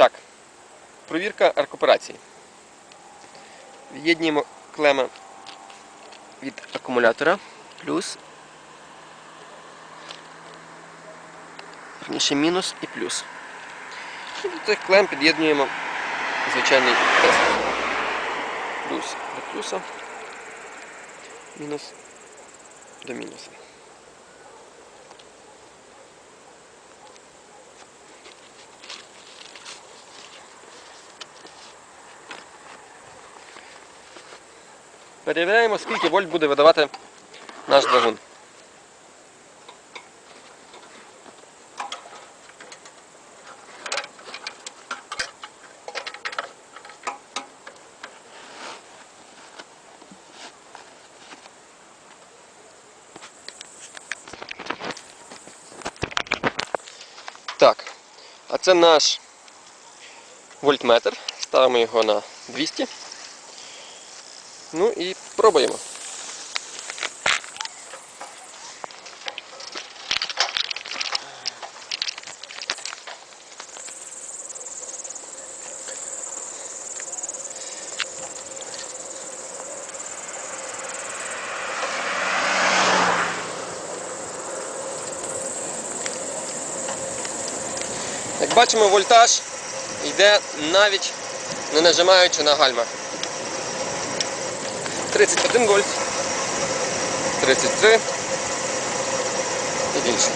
Так, провірка рекуперації. Від'єднуємо клема від акумулятора плюс. Верніше мінус і плюс. І до цих клем під'єднуємо звичайний тест. Плюс до плюса, мінус до мінуса. Перевіряємо, скільки вольт буде видавати наш двигун. Так, а це наш вольтметр. Ставимо його на 200. Ну і пробуємо. Як бачимо, вольтаж йде навіть не нажимаючи на гальма. 31 вольт, 33 і більше.